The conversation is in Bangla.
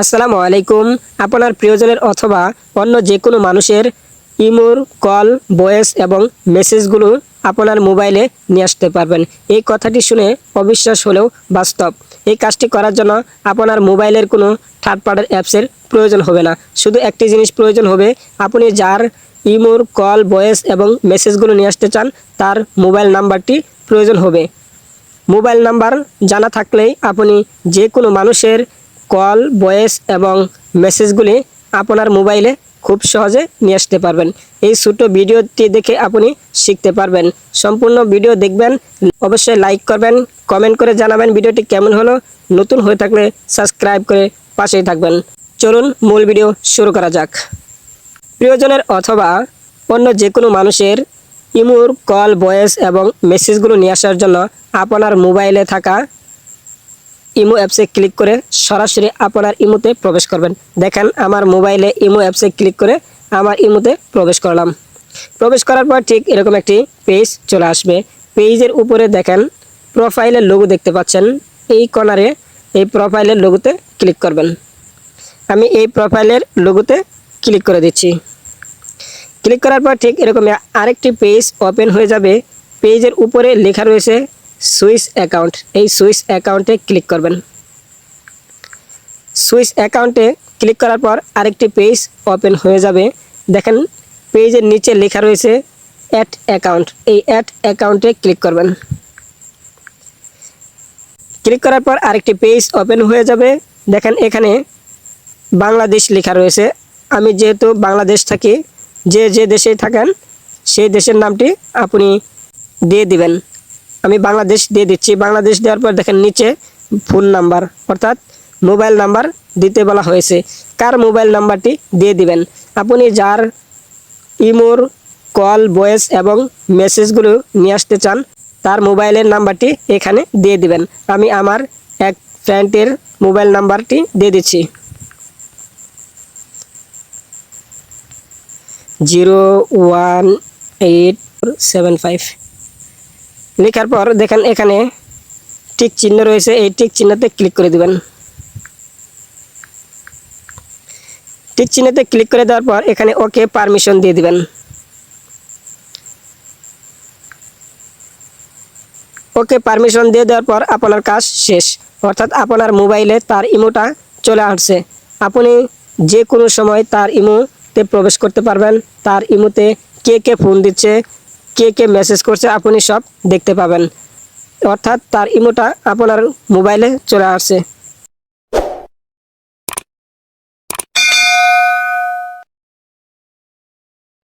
আসসালামু আলাইকুম। আপনার প্রিয়জনের অথবা অন্য যে কোনো মানুষের ইমোর, কল, ভয়েস এবং মেসেজগুলো আপনার মোবাইলে নিয়ে আসতে পারবেন। এই কথাটি শুনে অবিশ্বাস হলেও বাস্তব। এই কাজটি করার জন্য আপনার মোবাইলের কোনো থার্ড পার্টির অ্যাপসের প্রয়োজন হবে না। শুধু একটি জিনিস প্রয়োজন হবে, আপনি যার ইমোর, কল, ভয়েস এবং মেসেজগুলো নিয়ে আসতে চান, তার মোবাইল নাম্বারটি প্রয়োজন হবে। মোবাইল নাম্বার জানা থাকলেই আপনি যে কোনো মানুষের কল, ভয়েস এবং মেসেজগুলি আপনার মোবাইলে খুব সহজে নিয়ে আসতে পারবেন। এই ছোটো ভিডিওটি দেখে আপনি শিখতে পারবেন। সম্পূর্ণ ভিডিও দেখবেন, অবশ্যই লাইক করবেন, কমেন্ট করে জানাবেন ভিডিওটি কেমন হলো। নতুন হয়ে থাকলে সাবস্ক্রাইব করে পাশেই থাকবেন। চলুন মূল ভিডিও শুরু করা যাক। প্রিয়জনের অথবা অন্য যে কোনো মানুষের ইমোর, কল, ভয়েস এবং মেসেজগুলো নিয়ে আসার জন্য আপনার মোবাইলে থাকা ইমো অ্যাপসে ক্লিক করে সরাসরি আপনার ইমোতে প্রবেশ করবেন। দেখেন, আমার মোবাইলে ইমো অ্যাপসে ক্লিক করে আমার ইমোতে প্রবেশ করলাম। প্রবেশ করার পর ঠিক এরকম একটি পেজ চলে আসবে। পেজের উপরে দেখেন, প্রোফাইলের লোগো দেখতে পাচ্ছেন। এই কর্নারে এই প্রোফাইলের লোগোতে ক্লিক করবেন। আমি এই প্রোফাইলের লোগোতে ক্লিক করে দিচ্ছি। ক্লিক করার পর ঠিক এরকম আরেকটি পেজ ওপেন হয়ে যাবে। পেজের উপরে লেখা রয়েছে সুইস অ্যাকাউন্ট, এই সুইস অ্যাকাউন্টে ক্লিক করবেন। সুইস অ্যাকাউন্টে ক্লিক করার পর আরেকটি পেজ ওপেন হয়ে যাবে। দেখেন, পেজের নিচে লেখা রয়েছে অ্যাড অ্যাকাউন্ট, এই অ্যাড অ্যাকাউন্টে ক্লিক করবেন। ক্লিক করার পর আরেকটি পেজ ওপেন হয়ে যাবে। দেখেন, এখানে বাংলাদেশ লেখা রয়েছে। আমি যেহেতু বাংলাদেশ থাকি, যে যে দেশে থাকেন, সেই দেশের নামটি আপনি দিয়ে দিবেন। আমি বাংলাদেশ দিয়ে দিচ্ছি। বাংলাদেশ দেওয়ার পর দেখেন নিচে ফোন নাম্বার অর্থাৎ মোবাইল নাম্বার দিতে বলা হয়েছে। কার মোবাইল নাম্বারটি দিয়ে দিবেন? আপনি যার ইমোর, কল, ভয়েস এবং মেসেজগুলো নিয়ে আসতে চান, তার মোবাইলের নাম্বারটি এখানে দিয়ে দিবেন। আমি আমার এক ফ্রেন্ডের মোবাইল নাম্বারটি দিয়ে দিচ্ছি। Zero one eight seven five লেখার পর দেখেন এখানে টিক চিহ্ন রয়েছে, এই টিক চিহ্নতে ক্লিক করে দিবেন। টিক চিহ্নতে ক্লিক করে দেওয়ার পর এখানে ওকে পারমিশন দিয়ে দিবেন। ওকে পারমিশন দিয়ে দেওয়ার পর আপনার কাজ শেষ। অর্থাৎ আপনার মোবাইলে তার ইমোটা চলে আসছে। আপনি যে কোনো সময় তার ইমোতে প্রবেশ করতে পারবেন। তার ইমোতে কে কে ফোন দিচ্ছে কে কে মেসেজ করছে আপনি সব দেখতে পাবেন। অর্থাৎ তার ইমোটা আপনার মোবাইলে চলে আসছে।